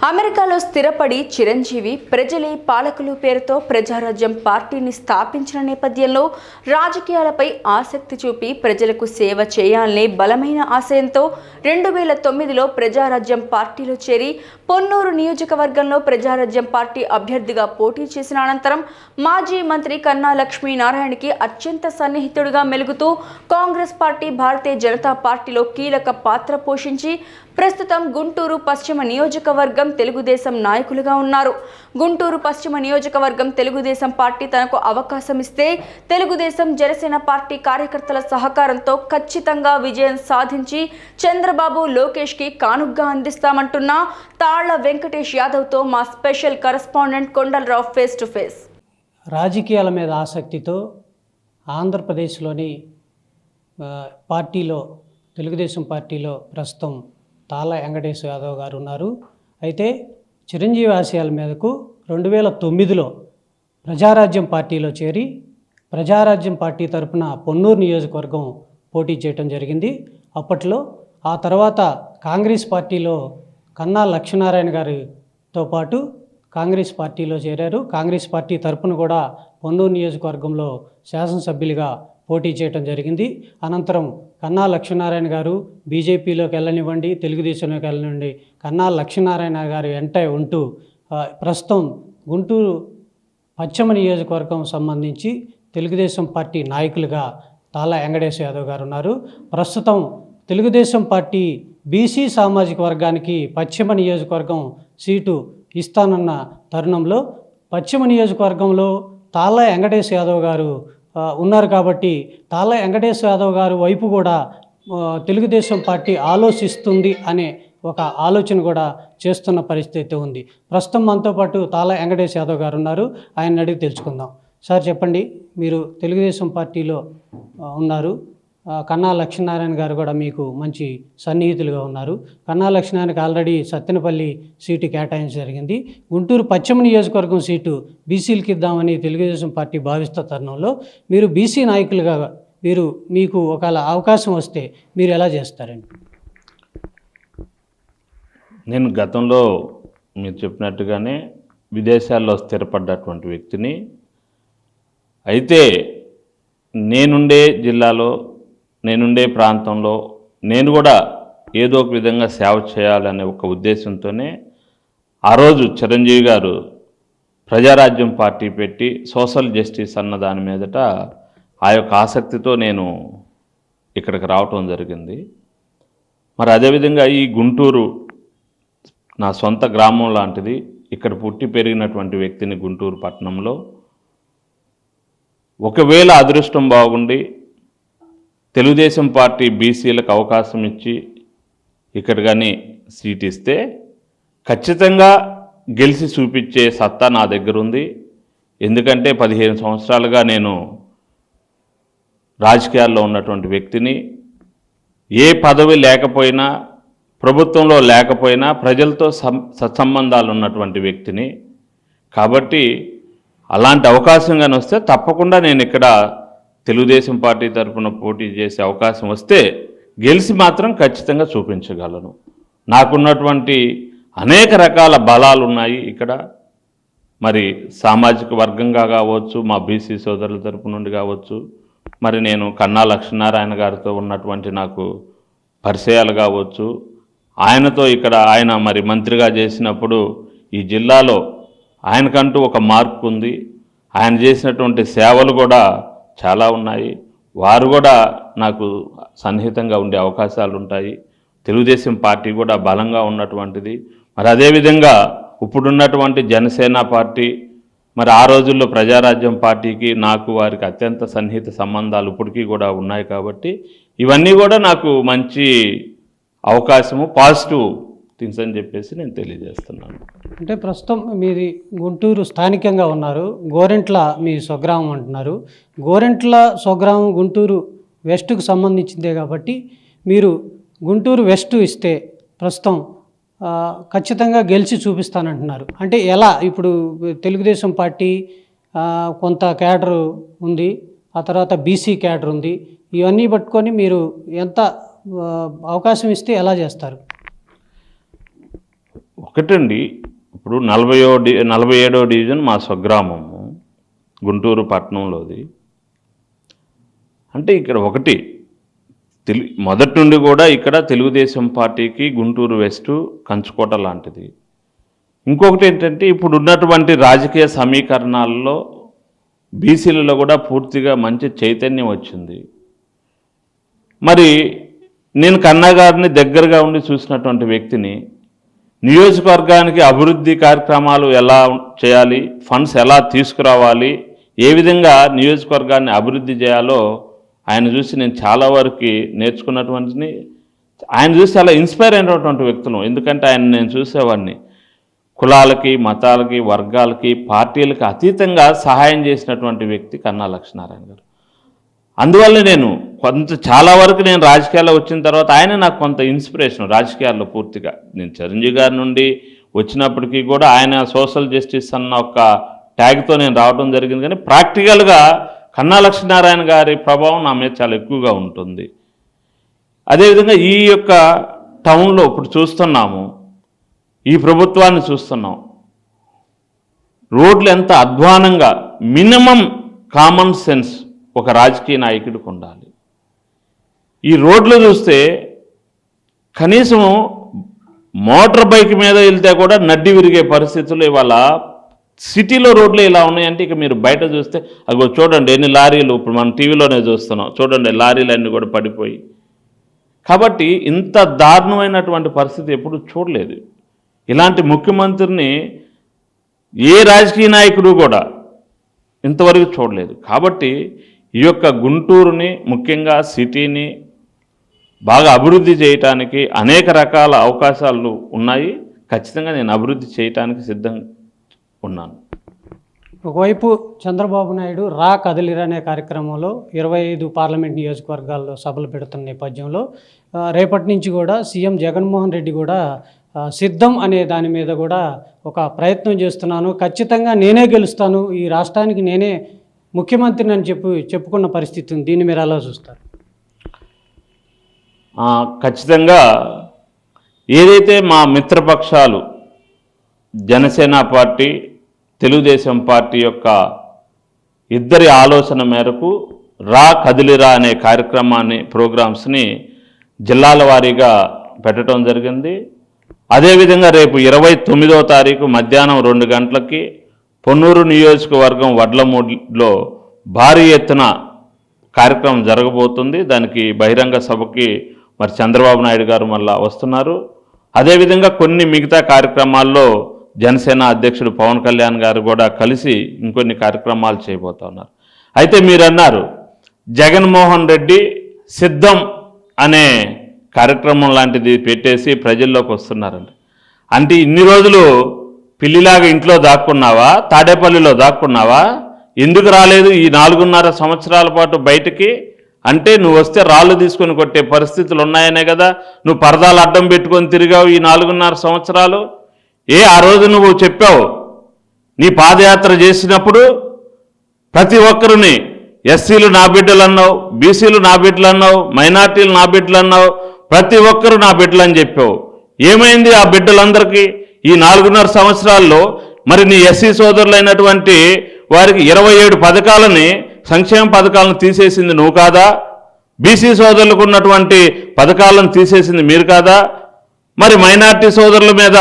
అమెరికాలో స్థిరపడి చిరంజీవి ప్రజలే పాలకులు పేరుతో ప్రజారాజ్యం పార్టీని స్థాపించిన నేపథ్యంలో రాజకీయాలపై ఆసక్తి చూపి ప్రజలకు సేవ చేయాలనే బలమైన ఆశయంతో రెండు వేల తొమ్మిదిలో ప్రజారాజ్యం పార్టీలో చేరి పొన్నూరు నియోజకవర్గంలో ప్రజారాజ్యం పార్టీ అభ్యర్థిగా పోటీ చేసిన అనంతరం మాజీ మంత్రి కన్నా లక్ష్మీనారాయణకి అత్యంత సన్నిహితుడిగా మెలుగుతూ కాంగ్రెస్ పార్టీ భారతీయ జనతా పార్టీలో కీలక పాత్ర పోషించి ప్రస్తుతం గుంటూరు పశ్చిమ నియోజకవర్గం తెలుగుదేశం నాయకులుగా ఉన్నారు. గుంటూరు పశ్చిమ నియోజకవర్గం తెలుగుదేశం పార్టీ తనకు అవకాశం ఇస్తే తెలుగుదేశం జనసేన పార్టీ కార్యకర్తల సహకారంతో ఖచ్చితంగా విజయం సాధించి చంద్రబాబు లోకేష్కి కానుగ్గా అందిస్తామంటున్న తాళ్ళ వెంకటేష్ యాదవ్తో మా special correspondent Kondalarao face to face. రాజకీయాల మీద ఆసక్తితో ఆంధ్రప్రదేశ్లోని పార్టీలో తెలుగుదేశం పార్టీలో ప్రస్తుతం తాళ వెంకటేశ్వర యాదవ్ గారు ఉన్నారు. అయితే చిరంజీవి ఆశయాల మీదకు రెండు వేల తొమ్మిదిలో ప్రజారాజ్యం పార్టీలో చేరి ప్రజారాజ్యం పార్టీ తరపున పొన్నూరు నియోజకవర్గం పోటీ చేయడం జరిగింది. అప్పట్లో ఆ తర్వాత కాంగ్రెస్ పార్టీలో కన్నా లక్ష్మీనారాయణ గారితో పాటు కాంగ్రెస్ పార్టీలో చేరారు. కాంగ్రెస్ పార్టీ తరపున కూడా పొన్నూరు నియోజకవర్గంలో శాసనసభ్యులుగా పోటీ చేయడం జరిగింది. అనంతరం కన్నా లక్ష్మీనారాయణ గారు బీజేపీలోకి వెళ్ళనివ్వండి తెలుగుదేశంలోకి వెళ్ళనివ్వండి. కన్నా లక్ష్మీనారాయణ గారు వెంటే ఉంటూ ప్రస్తుతం గుంటూరు పశ్చిమ నియోజకవర్గం సంబంధించి తెలుగుదేశం పార్టీ నాయకులుగా తాళా వెంకటేశ్వర యాదవ్ గారు ఉన్నారు. ప్రస్తుతం తెలుగుదేశం పార్టీ బీసీ సామాజిక వర్గానికి పశ్చిమ నియోజకవర్గం సీటు ఇస్తానన్న తరుణంలో పశ్చిమ నియోజకవర్గంలో తాళ్ళ వెంకటేశ్వర యాదవ్ గారు ఉన్నారు కాబట్టి తాళ్ళ వెంకటేశ్వర యాదవ్ గారు వైపు కూడా తెలుగుదేశం పార్టీ ఆలోచిస్తుంది అనే ఒక ఆలోచన కూడా చేస్తున్న పరిస్థితి ఉంది. ప్రస్తుతం మనతో పాటు తాళ వెంకటేష్ యాదవ్ గారు ఉన్నారు. ఆయన అడిగి తెలుసుకుందాం. సార్ చెప్పండి. మీరు తెలుగుదేశం పార్టీలో ఉన్నారు. కన్నా లక్ష్మీనారాయణ గారు కూడా మీకు మంచి సన్నిహితులుగా ఉన్నారు. కన్నా లక్ష్మీనారాయణకి ఆల్రెడీ సత్తెనపల్లి సీటు కేటాయించడం జరిగింది. గుంటూరు పశ్చిమ నియోజకవర్గం సీటు బీసీలకి ఇద్దామని తెలుగుదేశం పార్టీ భావిస్తున్న తరుణంలో మీరు బీసీ నాయకులుగా మీరు మీకు ఒకవేళ అవకాశం వస్తే మీరు ఎలా చేస్తారండి? నేను గతంలో మీరు చెప్పినట్టుగానే విదేశాల్లో స్థిరపడ్డటువంటి వ్యక్తిని. అయితే నేనుండే జిల్లాలో నేనుండే ప్రాంతంలో నేను కూడా ఏదో ఒక విధంగా సేవ చేయాలనే ఒక ఉద్దేశంతోనే ఆ రోజు చిరంజీవి గారు ప్రజారాజ్యం పార్టీ పెట్టి సోషల్ జస్టిస్ అన్న దాని మీదట ఆ యొక్క ఆసక్తితో నేను ఇక్కడికి రావటం జరిగింది. మరి అదేవిధంగా ఈ గుంటూరు నా సొంత గ్రామం లాంటిది ఇక్కడ పుట్టి పెరిగినటువంటి వ్యక్తిని గుంటూరు పట్టణంలో. ఒకవేళ అదృష్టం బాగుండి తెలుగుదేశం పార్టీ బీసీలకు అవకాశం ఇచ్చి ఇక్కడ కానీ సీట్ ఇస్తే ఖచ్చితంగా గెలిచి చూపించే సత్తా నా దగ్గర ఉంది. ఎందుకంటే పదిహేను సంవత్సరాలుగా నేను రాజకీయాల్లో ఉన్నటువంటి వ్యక్తిని ఏ పదవి లేకపోయినా ప్రభుత్వంలో లేకపోయినా ప్రజలతో సం సత్సంబంధాలు ఉన్నటువంటి వ్యక్తిని. కాబట్టి అలాంటి అవకాశం కానీ వస్తే తప్పకుండా నేను ఇక్కడ తెలుగుదేశం పార్టీ తరఫున పోటీ చేసే అవకాశం వస్తే గెలిచి మాత్రం ఖచ్చితంగా చూపించగలను. నాకున్నటువంటి అనేక రకాల బలాలు ఉన్నాయి ఇక్కడ. మరి సామాజిక వర్గంగా కావచ్చు మా బీసీ సోదరుల తరపు నుండి కావచ్చు మరి నేను కన్నా లక్ష్మీనారాయణ గారితో ఉన్నటువంటి నాకు పరిచయాలు కావచ్చు. ఆయనతో ఇక్కడ ఆయన మరి మంత్రిగా చేసినప్పుడు ఈ జిల్లాలో ఆయనకంటూ ఒక మార్పు ఉంది. ఆయన చేసినటువంటి సేవలు కూడా చాలా ఉన్నాయి. వారు కూడా నాకు సన్నిహితంగా ఉండే అవకాశాలు ఉంటాయి తెలుగుదేశం పార్టీ కూడా బలంగా ఉన్నటువంటిది. మరి అదేవిధంగా ఇప్పుడున్నటువంటి జనసేన పార్టీ మరి ఆ రోజుల్లో ప్రజారాజ్యం పార్టీకి నాకు వారికి అత్యంత సన్నిహిత సంబంధాలు ఇప్పటికీ కూడా ఉన్నాయి కాబట్టి ఇవన్నీ కూడా నాకు మంచి అవకాశము పాజిటివ్ థింగ్స్ అని చెప్పేసి నేను తెలియజేస్తున్నాను. అంటే ప్రస్తుతం మీది గుంటూరు స్థానికంగా ఉన్నారు. గోరెంట్ల మీ స్వగ్రామం అంటున్నారు. గోరెంట్ల స్వగ్రామం గుంటూరు వెస్ట్కు సంబంధించిందే కాబట్టి మీరు గుంటూరు వెస్ట్ ఇస్తే ప్రస్తుతం ఖచ్చితంగా గెలిచి చూపిస్తానంటున్నారు. అంటే ఎలా? ఇప్పుడు తెలుగుదేశం పార్టీ కొంత క్యాడర్ ఉంది ఆ తర్వాత బీసీ క్యాడర్ ఉంది. ఇవన్నీ పట్టుకొని మీరు ఎంత అవకాశం ఇస్తే ఎలా చేస్తారు? ఒకటండి. ఇప్పుడు నలభయో డి నలభై ఏడో డివిజన్ మా స్వగ్రామము గుంటూరు పట్టణంలోది. అంటే ఇక్కడ ఒకటి తెలు మొదటి నుండి కూడా ఇక్కడ తెలుగుదేశం పార్టీకి గుంటూరు వెస్ట్ కంచుకోట లాంటిది. ఇంకొకటి ఏంటంటే ఇప్పుడు ఉన్నటువంటి రాజకీయ సమీకరణాల్లో బీసీలలో కూడా పూర్తిగా మంచి చైతన్యం వచ్చింది. మరి నేను కన్నా గారిని దగ్గరగా ఉండి చూసినటువంటి వ్యక్తిని నియోజకవర్గానికి అభివృద్ధి కార్యక్రమాలు ఎలా చేయాలి ఫండ్స్ ఎలా తీసుకురావాలి ఏ విధంగా నియోజకవర్గాన్ని అభివృద్ధి చేయాలో ఆయన చూసి నేను చాలా వరకు నేర్చుకున్నటువంటిని ఆయన చూసి చాలా ఇన్స్పైర్ అయినటువంటి వ్యక్తులు. ఎందుకంటే ఆయన నేను చూసేవాడిని. కులాలకి మతాలకి వర్గాలకి పార్టీలకి అతీతంగా సహాయం చేసినటువంటి వ్యక్తి కన్నా లక్ష్మీనారాయణ గారు. అందువల్ల నేను కొంత చాలా వరకు నేను రాజకీయాల్లో వచ్చిన తర్వాత ఆయన నాకు కొంత ఇన్స్పిరేషన్ రాజకీయాల్లో పూర్తిగా. నేను చిరంజీవి గారి నుండి వచ్చినప్పటికీ కూడా ఆయన సోషల్ జస్టిస్ అన్న ఒక ట్యాగ్తో నేను రావడం జరిగింది. కానీ ప్రాక్టికల్గా కన్నా లక్ష్మీనారాయణ గారి ప్రభావం నా మీద చాలా ఎక్కువగా ఉంటుంది. అదేవిధంగా ఈ యొక్క టౌన్లో ఇప్పుడు చూస్తున్నాము ఈ ప్రభుత్వాన్ని చూస్తున్నాం. రోడ్లు ఎంత అధ్వానంగా మినిమం కామన్ సెన్స్ ఒక రాజకీయ నాయకుడికి ఉండాలి. ఈ రోడ్లు చూస్తే కనీసం మోటార్ బైక్ మీద వెళ్తే కూడా నడ్డి విరిగే పరిస్థితులు ఇవాళ సిటీలో రోడ్లు ఇలా ఉన్నాయంటే ఇక మీరు బయట చూస్తే అగో చూడండి ఎన్ని లారీలు ఇప్పుడు మనం టీవీలోనే చూస్తున్నాం. చూడండి లారీలు అన్నీ కూడా పడిపోయి. కాబట్టి ఇంత దారుణమైనటువంటి పరిస్థితి ఎప్పుడు చూడలేదు. ఇలాంటి ముఖ్యమంత్రిని ఏ రాజకీయ నాయకుడు కూడా ఇంతవరకు చూడలేదు. కాబట్టి ఈ యొక్క గుంటూరుని ముఖ్యంగా సిటీని బాగా అభివృద్ధి చేయటానికి అనేక రకాల అవకాశాలు ఉన్నాయి. ఖచ్చితంగా నేను అభివృద్ధి చేయటానికి సిద్ధంగా ఉన్నాను. ఒకవైపు చంద్రబాబు నాయుడు రా కదలిరా అనే కార్యక్రమంలో ఇరవై ఐదు పార్లమెంట్ నియోజకవర్గాల్లో సభలు పెడుతున్న నేపథ్యంలో రేపటి నుంచి కూడా సీఎం జగన్మోహన్ రెడ్డి కూడా సిద్ధం అనే దాని మీద కూడా ఒక ప్రయత్నం చేస్తున్నాను. ఖచ్చితంగా నేనే గెలుస్తాను. ఈ రాష్ట్రానికి నేనే ముఖ్యమంత్రిని అని చెప్పి చెప్పుకున్న పరిస్థితి ఉంది. దీన్ని మీరు అలా చూస్తారు? ఖచ్చితంగా ఏదైతే మా మిత్రపక్షాలు జనసేన పార్టీ తెలుగుదేశం పార్టీ యొక్క ఇద్దరి ఆలోచన మేరకు రా కదిలిరా అనే కార్యక్రమాన్ని ప్రోగ్రామ్స్ని జిల్లాల వారీగా పెట్టడం జరిగింది. అదేవిధంగా రేపు ఇరవై తొమ్మిదో తారీఖు మధ్యాహ్నం రెండు గంటలకి పొన్నూరు నియోజకవర్గం వడ్లమూడిలో భారీ ఎత్తున కార్యక్రమం జరగబోతుంది. దానికి బహిరంగ సభకి మరి చంద్రబాబు నాయుడు గారు మళ్ళా వస్తున్నారు. అదేవిధంగా కొన్ని మిగతా కార్యక్రమాల్లో జనసేన అధ్యక్షుడు పవన్ కళ్యాణ్ గారు కూడా కలిసి ఇంకొన్ని కార్యక్రమాలు చేయబోతా ఉన్నారు. అయితే మీరు అన్నారు జగన్మోహన్ రెడ్డి సిద్ధం అనే కార్యక్రమం లాంటిది పెట్టేసి ప్రజల్లోకి వస్తున్నారండి అంటే ఇన్ని రోజులు పిల్లిలాగా ఇంట్లో దాక్కున్నావా తాడేపల్లిలో దాక్కున్నావా? ఎందుకు రాలేదు? ఈ నాలుగున్నర సంవత్సరాల పాటు బయటికి అంటే నువ్వు వస్తే రాళ్ళు తీసుకొని కొట్టే పరిస్థితులు ఉన్నాయనే కదా. నువ్వు పరదాలు అడ్డం పెట్టుకొని తిరిగావు ఈ నాలుగున్నర సంవత్సరాలు. ఏ ఆ రోజు నువ్వు చెప్పావు నీ పాదయాత్ర చేసినప్పుడు ప్రతి ఒక్కరిని ఎస్సీలు నా బిడ్డలు అన్నావు బీసీలు నా బిడ్డలు అన్నావు మైనార్టీలు నా బిడ్డలు అన్నావు ప్రతి ఒక్కరు నా బిడ్డలు అని చెప్పావు. ఏమైంది ఆ బిడ్డలందరికీ? ఈ నాలుగున్నర సంవత్సరాల్లో మరి నీ ఎస్సీ సోదరులైనటువంటి వారికి ఇరవై ఏడు పథకాలని సంక్షేమ పథకాలను తీసేసింది నువ్వు కాదా? బీసీ సోదరులకు ఉన్నటువంటి పథకాలను తీసేసింది మీరు కాదా? మరి మైనార్టీ సోదరుల మీద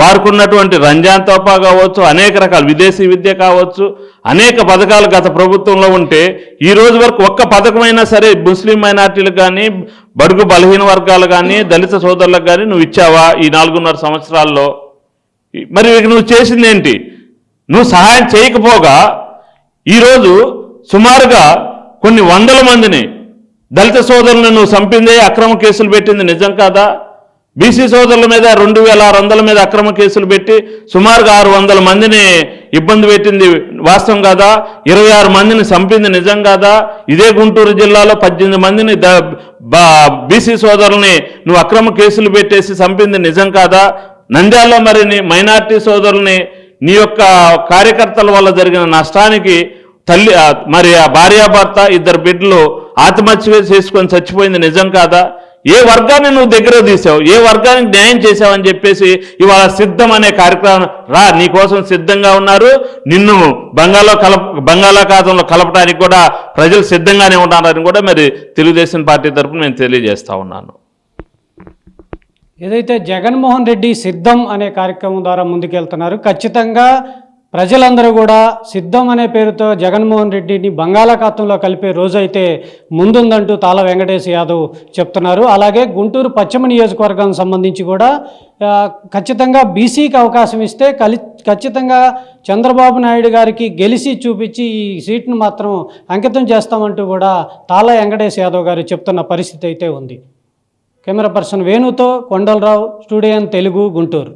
వారుకున్నటువంటి రంజాన్ తోపా కావచ్చు అనేక రకాల విదేశీ విద్య కావచ్చు అనేక పథకాలు గత ప్రభుత్వంలో ఉంటే ఈ రోజు వరకు ఒక్క పథకమైనా సరే ముస్లిం మైనార్టీలకు కానీ బడుగు బలహీన వర్గాలు కానీ దళిత సోదరులకు కానీ నువ్వు ఇచ్చావా ఈ నాలుగున్నర సంవత్సరాల్లో? మరి నువ్వు చేసింది ఏంటి? నువ్వు సహాయం చేయకపోగా ఈరోజు సుమారుగా కొన్ని వందల మందిని దళిత సోదరులను నువ్వు చంపిందే అక్రమ కేసులు పెట్టింది నిజం కాదా? బీసీ సోదరుల మీద రెండు వేల ఆరు వందల మీద అక్రమ కేసులు పెట్టి సుమారుగా ఆరు వందల మందిని ఇబ్బంది పెట్టింది వాస్తవం కాదా? ఇరవై ఆరు మందిని చంపింది నిజం కాదా? ఇదే గుంటూరు జిల్లాలో పద్దెనిమిది మందిని ద బీసీ సోదరుల్ని నువ్వు అక్రమ కేసులు పెట్టేసి చంపింది నిజం కాదా? నంద్యాలలో మరి మైనార్టీ సోదరుల్ని నీ యొక్క కార్యకర్తల వల్ల జరిగిన నష్టానికి తల్లి మరి ఆ భార్యాభర్త ఇద్దరు బిడ్డలు ఆత్మహత్య చేసుకొని చచ్చిపోయింది నిజం కాదా? ఏ వర్గాన్ని నువ్వు దగ్గర తీసావు? ఏ వర్గానికి న్యాయం చేసావని చెప్పేసి ఇవాళ సిద్ధం అనే కార్యక్రమం రా నీకోసం సిద్ధంగా ఉన్నారు. నిన్ను బంగాళలో కలప బంగాళాఖాతంలో కలపడానికి కూడా ప్రజలు సిద్ధంగానే ఉన్నారని కూడా మరి తెలుగుదేశం పార్టీ తరఫున నేను తెలియజేస్తా ఉన్నాను. ఏదైతే జగన్మోహన్ రెడ్డి సిద్ధం అనే కార్యక్రమం ద్వారా ముందుకెళ్తున్నారు ఖచ్చితంగా ప్రజలందరూ కూడా సిద్ధం అనే పేరుతో జగన్మోహన్ రెడ్డిని బంగాళాఖాతంలో కలిపే రోజైతే ముందుందంటూ తాళ వెంకటేష్ యాదవ్ చెప్తున్నారు. అలాగే గుంటూరు పశ్చిమ నియోజకవర్గం సంబంధించి కూడా ఖచ్చితంగా బీసీకి అవకాశం ఇస్తే కలి ఖచ్చితంగా చంద్రబాబు నాయుడు గారికి గెలిచి చూపించి ఈ సీట్ను మాత్రం అంకితం చేస్తామంటూ కూడా తాళ వెంకటేష్ యాదవ్ గారు చెప్తున్న పరిస్థితి అయితే ఉంది. కెమెరా పర్సన్ వేణుతో కొండలరావు స్టూడియో తెలుగు గుంటూరు.